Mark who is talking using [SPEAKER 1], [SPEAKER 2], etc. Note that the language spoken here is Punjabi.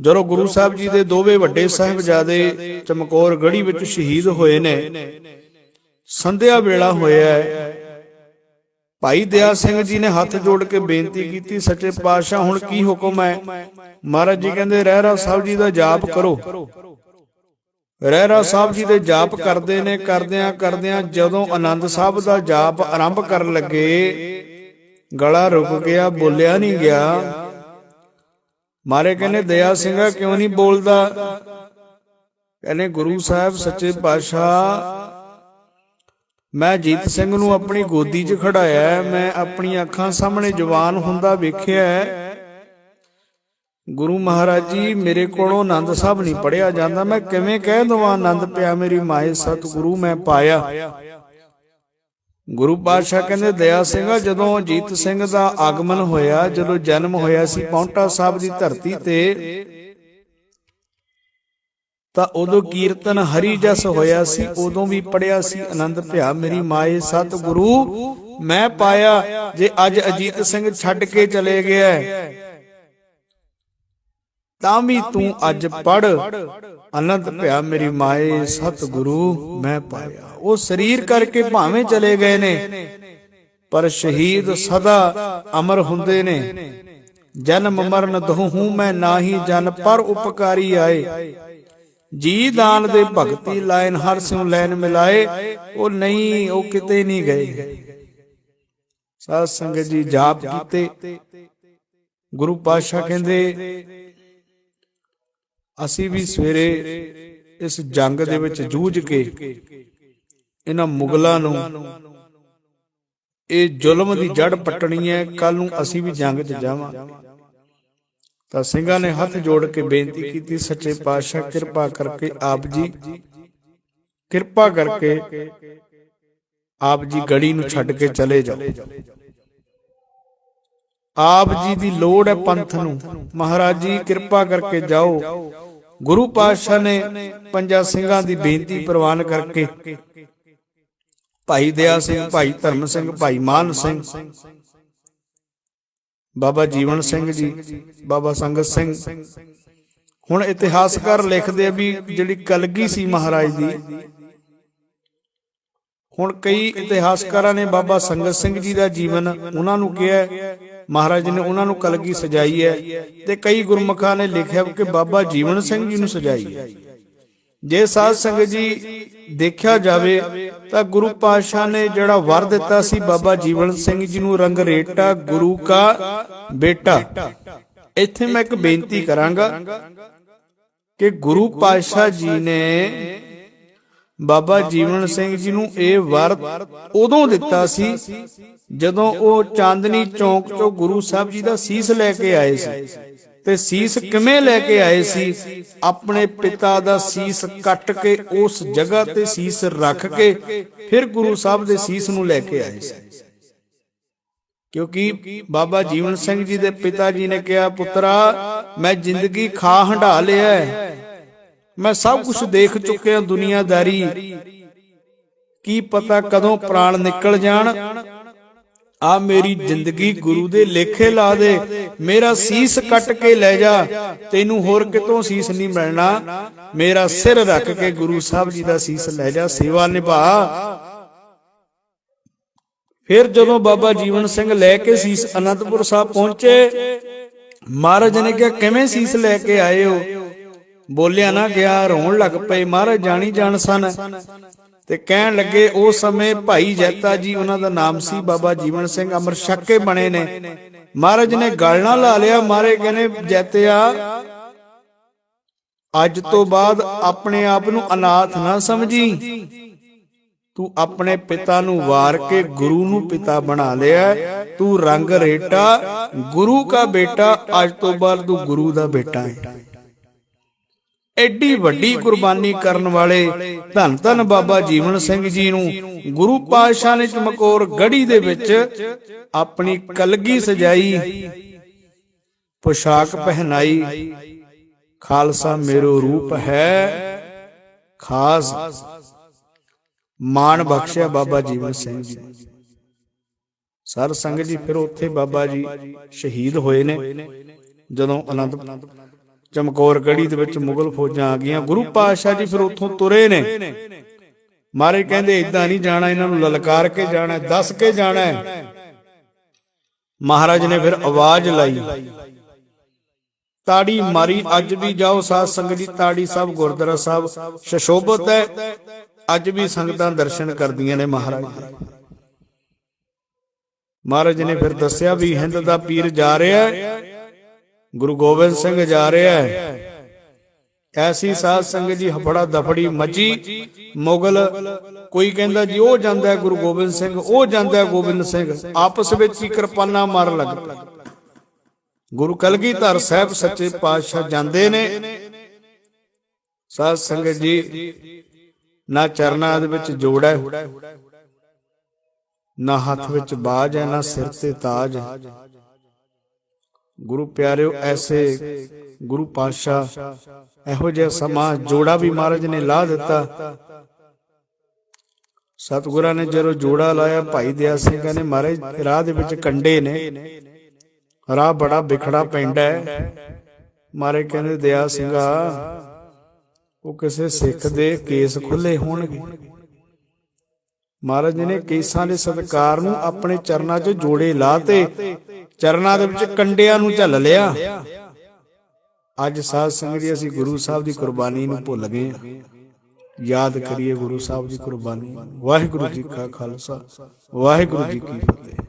[SPEAKER 1] ਜਦੋਂ ਗੁਰੂ ਸਾਹਿਬ ਜੀ ਦੇ ਦੋਵੇਂ ਵੱਡੇ ਸਾਹਿਬਜ਼ਾਦੇ ਚਮਕੌਰ ਗੜੀ ਵਿੱਚ ਸ਼ਹੀਦ ਹੋਏ ਨੇ ਸੰਧਿਆ ਵੇਲਾ ਹੋਇਆ ਹੈ। ਭਾਈ ਦਇਆ ਸਿੰਘ ਜੀ ਨੇ ਹੱਥ ਜੋੜ ਕੇ ਬੇਨਤੀ ਕੀਤੀ ਸੱਚੇ ਪਾਤਸ਼ਾਹ ਹੁਣ ਕੀ ਹੁਕਮ ਹੈ? ਮਹਾਰਾਜ ਜੀ ਕਹਿੰਦੇ ਰਹਿਰਾ ਸਾਹਿਬ ਜੀ ਦਾ ਜਾਪ ਕਰੋ। ਰਹਿਰਾ ਸਾਹਿਬ ਜੀ ਦੇ ਜਾਪ ਕਰਦੇ ਨੇ ਕਰਦਿਆਂ ਕਰਦਿਆਂ ਜਦੋਂ ਆਨੰਦ ਸਾਹਿਬ ਦਾ ਜਾਪ ਆਰੰਭ ਕਰਨ ਲੱਗੇ ਗਲਾ ਰੁਕ ਗਿਆ ਬੋਲਿਆ ਨਹੀਂ ਗਿਆ। ਮਾਰੇ ਕਹਿੰਦੇ ਦਇਆ ਸਿੰਘਾ ਕਿਉਂ ਨਹੀਂ ਬੋਲਦਾ? ਕਹਿੰਦੇ ਗੁਰੂ ਸਾਹਿਬ ਸੱਚੇ ਪਾਤਸ਼ਾਹ ਮੈਂ ਜੀਤ ਸਿੰਘ ਨੂੰ ਆਪਣੀ ਗੋਦੀ 'ਚ ਖੜਾਇਆ ਮੈਂ ਆਪਣੀਆਂ ਅੱਖਾਂ ਸਾਹਮਣੇ ਜਵਾਨ ਹੁੰਦਾ ਵੇਖਿਆ। ਗੁਰੂ ਮਹਾਰਾਜ ਜੀ ਮੇਰੇ ਕੋਲੋਂ ਆਨੰਦ ਸਾਹਿਬ ਨਹੀਂ ਪੜਿਆ ਜਾਂਦਾ। ਮੈਂ ਕਿਵੇਂ ਕਹਿ ਦਵਾਂ ਆਨੰਦ ਪਿਆ ਮੇਰੀ ਮਾਏ ਸਤਿਗੁਰੂ ਮੈਂ ਪਾਇਆ। ਗੁਰੂ ਪਾਤਸ਼ਾਹ ਕਹਿੰਦੇ, ਦਇਆ ਸਿੰਘਾ ਜਦੋਂ ਜੀਤ ਸਿੰਘ ਦਾ ਆਗਮਨ ਹੋਇਆ, ਜਦੋਂ ਜਨਮ ਹੋਇਆ ਸੀ ਪੌਂਟਾ ਸਾਹਿਬ ਦੀ ਧਰਤੀ ਤੇ, ਤਾਂ ਉਦੋਂ ਕੀਰਤਨ ਹਰੀ ਜਸ ਹੋਇਆ ਸੀ, ਉਦੋਂ ਵੀ ਪੜਿਆ ਸੀ, ਆਨੰਦ ਭਿਆ ਮੇਰੀ ਮਾਏ ਸਤਿਗੁਰੂ, ਮੈਂ ਪਾਇਆ, ਜੇ ਅੱਜ ਅਜੀਤ ਸਿੰਘ ਛੱਡ ਕੇ ਚਲੇ ਗਿਆ ਤਾਂ ਵੀ ਤੂੰ ਅੱਜ ਪੜ ਆਨੰਦ ਭਿਆ ਮੇਰੀ ਮਾਏ, ਸਤਿਗੁਰੂ, ਮੈਂ ਪਾਇਆ। ਉਹ ਸਰੀਰ ਕਰਕੇ ਭਾਵੇਂ ਚਲੇ ਗਏ ਨੇ, ਪਰ ਸ਼ਹੀਦ ਸਦਾ ਅਮਰ ਹੁੰਦੇ ਨੇ। ਜਨਮ ਮਰਨ ਦੋਹੂ ਮੈਂ ਨਾਹੀ ਜਨ, ਪਰ ਉਪਕਾਰੀ ਆਏ। ਜੀ ਦਾਨ ਦੇ ਭਗਤੀ ਲਾਇਨ ਹਰ ਸਿਉ ਲੈਨ ਮਿਲਾਏ, ਉਹ ਨਹੀਂ, ਉਹ ਕਿਤੇ ਨਹੀਂ ਗਏ। ਸਾਧ ਸੰਗਤ ਜੀ ਜਾਪ ਕੀਤੇ। ਗੁਰੂ ਪਾਤਸ਼ਾਹ ਕਹਿੰਦੇ ਅਸੀਂ ਵੀ ਸਵੇਰੇ ਇਸ ਜੰਗ ਦੇ ਵਿੱਚ ਜੂਝ ਕੇ ਇਹਨਾਂ ਮੁਗਲਾਂ ਨੂੰ ਇਹ ਜ਼ੁਲਮ ਦੀ ਜੜ ਪੱਟਣੀ ਹੈ ਕੱਲ ਨੂੰ ਅਸੀਂ ਵੀ ਜੰਗ 'ਚ ਜਾਵਾਂਗੇ ਤਾਂ ਸਿੰਘਾਂ ਨੇ ਹੱਥ ਜੋੜ ਕੇ ਬੇਨਤੀ ਕੀਤੀ, ਸੱਚੇ ਪਾਤਸ਼ਾਹ, ਕਿਰਪਾ ਕਰਕੇ ਆਪ ਜੀ, ਕਿਰਪਾ ਕਰਕੇ ਆਪ ਜੀ ਗੜੀ ਨੂੰ ਛੱਡ ਕੇ ਚਲੇ ਜਾਓ। ਆਪ ਜੀ ਦੀ ਲੋੜ ਹੈ ਪੰਥ ਨੂੰ। ਮਹਾਰਾਜ ਜੀ, ਕਿਰਪਾ ਕਰਕੇ ਜਾਓ। ਗੁਰੂ ਪਾਤਸ਼ਾਹ ਨੇ ਪੰਜਾਂ ਸਿੰਘਾਂ ਦੀ ਬੇਨਤੀ ਪ੍ਰਵਾਨ ਕਰਕੇ ਭਾਈ ਦਇਆ ਸਿੰਘ, ਭਾਈ ਧਰਮ ਸਿੰਘ, ਭਾਈ ਮਾਨ ਸਿੰਘ, ਬਾਬਾ ਜੀਵਨ ਸਿੰਘ ਜੀ, ਬਾਬਾ ਸੰਗਤ ਸਿੰਘ। ਹੁਣ ਇਤਿਹਾਸਕਾਰ ਲਿਖਦੇ ਆ ਵੀ ਜਿਹੜੀ ਕਲਗੀ ਸੀ ਮਹਾਰਾਜ ਦੀ ਹੁਣ ਕਈ ਇਤਿਹਾਸਕਾਰਾਂ ਨੇ ਬਾਬਾ ਸੰਗਤ ਸਿੰਘ ਜੀ ਦਾ ਜੀਵਨ ਉਹਨਾਂ ਨੂੰ ਕਿਹਾ ਮਹਾਰਾਜ ਨੇ ਉਹਨਾਂ ਨੂੰ ਕਲਗੀ ਸਜਾਈ ਹੈ ਤੇ ਕਈ ਗੁਰਮੁਖਾਂ ਨੇ ਲਿਖਿਆ ਕਿ ਬਾਬਾ ਜੀਵਨ ਸਿੰਘ ਜੀ ਨੂੰ ਸਜਾਈ ਹੈ। ਜੇ ਸਾਧ ਸੰਗਤ ਜੀ ਦੇਖਿਆ ਜਾਵੇ ਤਾਂ ਗੁਰੂ ਪਾਤਸ਼ਾਹ ਨੇ ਜਿਹੜਾ ਵਰ ਦਿੱਤਾ ਸੀ ਬਾਬਾ ਜੀਵਨ ਸਿੰਘ ਜੀ ਨੂੰ ਰੰਗਰੇਟਾ ਗੁਰੂ ਕਾ ਬੇਟਾ। ਇੱਥੇ ਮੈਂ ਇੱਕ ਬੇਨਤੀ ਕਰਾਂਗਾ ਕਿ ਗੁਰੂ ਪਾਤਸ਼ਾਹ ਜੀ ਨੇ ਬਾਬਾ ਜੀਵਨ ਸਿੰਘ ਜੀ ਨੂੰ ਇਹ ਵਰ ਉਦੋਂ ਦਿੱਤਾ ਸੀ ਜਦੋਂ ਉਹ ਚਾਂਦਨੀ ਚੌਂਕ ਤੋਂ ਗੁਰੂ ਸਾਹਿਬ ਜੀ ਦਾ ਸੀਸ ਲੈ ਕੇ ਆਏ ਸੀ। ਤੇ ਸੀਸ ਕਿਵੇਂ ਲੈ ਕੇ ਆਏ ਸੀ? ਆਪਣੇ ਪਿਤਾ ਦਾ ਸੀਸ ਕੱਟ ਕੇ ਉਸ ਜਗ੍ਹਾ ਤੇ ਸੀਸ ਰੱਖ ਕੇ ਫਿਰ ਗੁਰੂ ਸਾਹਿਬ ਦੇ ਸੀਸ ਨੂੰ ਲੈ ਕੇ ਆਏ ਸੀ। ਕਿਉਂਕਿ ਬਾਬਾ ਜੀਵਨ ਸਿੰਘ ਜੀ ਦੇ ਪਿਤਾ ਜੀ ਨੇ ਕਿਹਾ, ਪੁੱਤਰਾ, ਮੈਂ ਜ਼ਿੰਦਗੀ ਖਾ ਹੰਢਾ ਲਿਆ ਹੈ। ਮੈਂ ਸਭ ਕੁਝ ਦੇਖ ਚੁੱਕਿਆ ਦੁਨੀਆਦਾਰੀ। ਕੀ ਪਤਾ ਕਦੋਂ ਪ੍ਰਾਣ ਨਿਕਲ ਜਾਣ? ਆ ਮੇਰੀ ਜ਼ਿੰਦਗੀ ਗੁਰੂ ਦੇ ਲੇਖੇ ਲਾ ਦੇ। ਮੇਰਾ ਸੀਸ ਕੱਟ ਕੇ ਲੈ ਜਾ। ਤੈਨੂੰ ਹੋਰ ਕਿਤੋਂ ਸੀਸ ਨਹੀਂ ਮਿਲਣਾ? ਮੇਰਾ ਸਿਰ ਰੱਖ ਕੇ ਗੁਰੂ ਸਾਹਿਬ ਜੀ ਦਾ ਸੀਸ ਲੈ ਜਾ ਸੇਵਾ ਨਿਭਾ। ਫਿਰ ਜਦੋਂ ਬਾਬਾ ਜੀਵਨ ਸਿੰਘ ਲੈ ਕੇ ਸੀਸ ਅਨੰਦਪੁਰ ਸਾਹਿਬ ਪਹੁੰਚੇ ਮਹਾਰਾਜ ਨੇ ਕਿਹਾ ਕਿਵੇਂ ਸੀਸ ਲੈ ਕੇ ਆਏ ਹੋ? ਬੋਲਿਆ ਨਾ ਗਿਆ, ਰੋਣ ਲੱਗ ਪਏ, ਮਹਾਰਾਜ ਜਾਣੀ ਜਾਣ ਸਨ। ਤੇ ਕਹਿਣ ਲੱਗੇ ਉਸ ਸਮੇਂ ਭਾਈ ਜੈਤਾ ਜੀ, ਉਹਨਾਂ ਦਾ ਨਾਮ ਸੀ ਬਾਬਾ ਜੀਵਨ ਸਿੰਘ ਅਮਰ ਛੱਕੇ ਬਣੇ ਨੇ। ਮਹਾਰਾਜ ਨੇ ਗਲ ਨਾਲ ਲਾ ਲਿਆ ਮਾਰੇ ਕਹਿੰਦੇ, ਜੈਤਿਆ, ਅੱਜ ਤੋਂ ਬਾਅਦ ਆਪਣੇ ਆਪ ਨੂੰ ਅਨਾਥ ਨਾ ਸਮਝੀ। ਤੂੰ ਆਪਣੇ ਪਿਤਾ ਨੂੰ ਵਾਰ ਕੇ ਗੁਰੂ ਨੂੰ ਪਿਤਾ ਬਣਾ ਲਿਆ। ਤੂੰ ਰੰਗ ਰੇਟਾ, ਗੁਰੂ ਦਾ ਬੇਟਾ, ਅੱਜ ਤੋਂ ਬਾਅਦ ਤੂੰ ਗੁਰੂ ਦਾ ਬੇਟਾ ਹੈ। ਐਡੀ ਵੱਡੀ ਕੁਰਬਾਨੀ ਕਰਨ ਵਾਲੇ ਧੰਨ ਧੰਨ ਬਾਬਾ ਜੀਵਨ ਸਿੰਘ ਜੀ ਨੂੰ ਗੁਰੂ ਪਾਤਸ਼ਾਹ ਨੇ ਚਮਕੌਰ ਗੜੀ ਦੇ ਵਿੱਚ ਆਪਣੀ ਕਲਗੀ ਸਜਾਈ ਪੋਸ਼ਾਕ ਪਹਿਨਾਈ। ਖਾਲਸਾ ਮੇਰੋ ਰੂਪ ਹੈ। ਖਾਸ ਮਾਣ ਬਖਸ਼ਿਆ ਬਾਬਾ ਜੀਵਨ ਸਿੰਘ ਜੀ। ਸਰ ਸੰਗਤ ਜੀ ਫਿਰ ਉੱਥੇ ਬਾਬਾ ਜੀ ਸ਼ਹੀਦ ਹੋਏ ਨੇ। ਜਦੋਂ ਅਨੰਦ ਚਮਕੌਰ ਗੜੀ ਦੇ ਵਿੱਚ ਮੁਗਲ ਫੌਜਾਂ ਆ ਗਈਆਂ। ਗੁਰੂ ਪਾਤਸ਼ਾਹ ਜੀ ਫਿਰ ਉੱਥੋਂ ਤੁਰੇ ਨੇ। ਮਹਾਰਾਜ ਕਹਿੰਦੇ ਇਦਾਂ ਨਹੀਂ ਜਾਣਾ ਇਹਨਾਂ ਨੂੰ ਲਲਕਾਰ ਕੇ ਜਾਣਾ ਦੱਸ ਕੇ ਜਾਣਾ ਮਹਾਰਾਜ ਨੇ ਫਿਰ ਆਵਾਜ਼ ਲਾਈ। ਤਾੜੀ ਮਾਰੀ ਅੱਜ ਵੀ ਜਾਓ ਸਾਧ ਸੰਗਤ ਜੀ ਤਾੜੀ ਸਾਹਿਬ ਗੁਰਦੁਆਰਾ ਸਾਹਿਬ ਸ਼ਸ਼ੋਭਤ ਹੈ। ਅੱਜ ਵੀ ਸੰਗਤਾਂ ਦਰਸ਼ਨ ਕਰਦੀਆਂ ਨੇ ਮਹਾਰਾਜ। ਦੇ ਮਹਾਰਾਜ ਨੇ ਫਿਰ ਦੱਸਿਆ ਵੀ ਹਿੰਦ ਦਾ ਪੀਰ ਜਾ ਰਿਹਾ ਹੈ। ਗੁਰੂ ਗੋਬਿੰਦ ਸਿੰਘ ਜਾ ਰਿਹਾ ਹੈ। ਐਸੀ ਸਾਧ ਸੰਗਤ ਜੀ ਹਫੜਾ ਦਫੜੀ ਮੱਜੀ ਮੁਗਲ, ਕੋਈ ਕਹਿੰਦਾ ਜੀ ਉਹ ਜਾਂਦਾ ਗੁਰੂ ਗੋਬਿੰਦ ਸਿੰਘ, ਉਹ ਜਾਂਦਾ ਗੋਬਿੰਦ ਸਿੰਘ, ਆਪਸ ਵਿੱਚ ਹੀ ਕਿਰਪਾਨਾਂ ਮਾਰਨ ਲੱਗ ਪਏ ਗੁਰੂ ਕਲਗੀਧਰ ਸਾਹਿਬ ਸੱਚੇ ਪਾਤਸ਼ਾਹ ਜਾਂਦੇ ਨੇ। ਸਾਧ ਸੰਗਤ ਜੀ, ਨਾ ਚਰਨਾਂ ਦੇ ਵਿੱਚ ਜੋੜ ਹੈ, ਨਾ ਹੱਥ ਵਿੱਚ ਬਾਜ ਹੈ, ਨਾ ਸਿਰ ਤੇ ਤਾਜ ਹੈ। ਗੁਰੂ ਪਿਆਰਿਓ, ਐਸੇ ਗੁਰੂ ਪਾਤਸ਼ਾਹ, ਇਹੋ ਜਿਹਾ ਸਮਾਂ ਜੋੜਾ ਵੀ ਮਹਾਰਾਜ ਨੇ ਲਾ ਦਿੱਤਾ। ਸਤਿਗੁਰਾਂ ਨੇ ਜਦੋਂ ਜੋੜਾ ਲਾਇਆ, ਭਾਈ ਦਇਆ ਸਿੰਘ ਕਹਿੰਦੇ, ਮਹਾਰਾਜ, ਰਾਹ ਦੇ ਵਿੱਚ ਕੰਡੇ ਨੇ। ਰਾਹ ਬੜਾ ਵਿਖੜਾ ਪਿੰਡ ਹੈ। ਮਹਾਰਾਜ ਕਹਿੰਦੇ ਦਿਆ ਸਿੰਘਾ, ਉਹ ਕਿਸੇ ਸਿੱਖ ਦੇ ਕੇਸ ਖੁੱਲੇ ਹੋਣਗੇ। ਮਹਾਰਾਜ ਜੀ ਨੇ ਕੇਸਾਂ ਦੇ ਸਤਕਾਰ ਨੂੰ ਆਪਣੇ ਚਰਨਾਂ 'ਚ ਜੋੜੇ ਲਾਤੇ ਚਰਨਾਂ ਦੇ ਵਿੱਚ ਕੰਡਿਆਂ ਨੂੰ ਝੱਲ ਲਿਆ। ਅੱਜ ਸਾਧ ਸੰਗਤ ਜੀ ਅਸੀਂ ਗੁਰੂ ਸਾਹਿਬ ਦੀ ਕੁਰਬਾਨੀ ਨੂੰ ਭੁੱਲ ਗਏ। ਯਾਦ ਕਰੀਏ ਗੁਰੂ ਸਾਹਿਬ ਦੀ ਕੁਰਬਾਨੀ। ਵਾਹਿਗੁਰੂ ਜੀ ਕਾ ਖਾਲਸਾ। ਵਾਹਿਗੁਰੂ ਜੀ ਕੀ ਫਤਿਹ।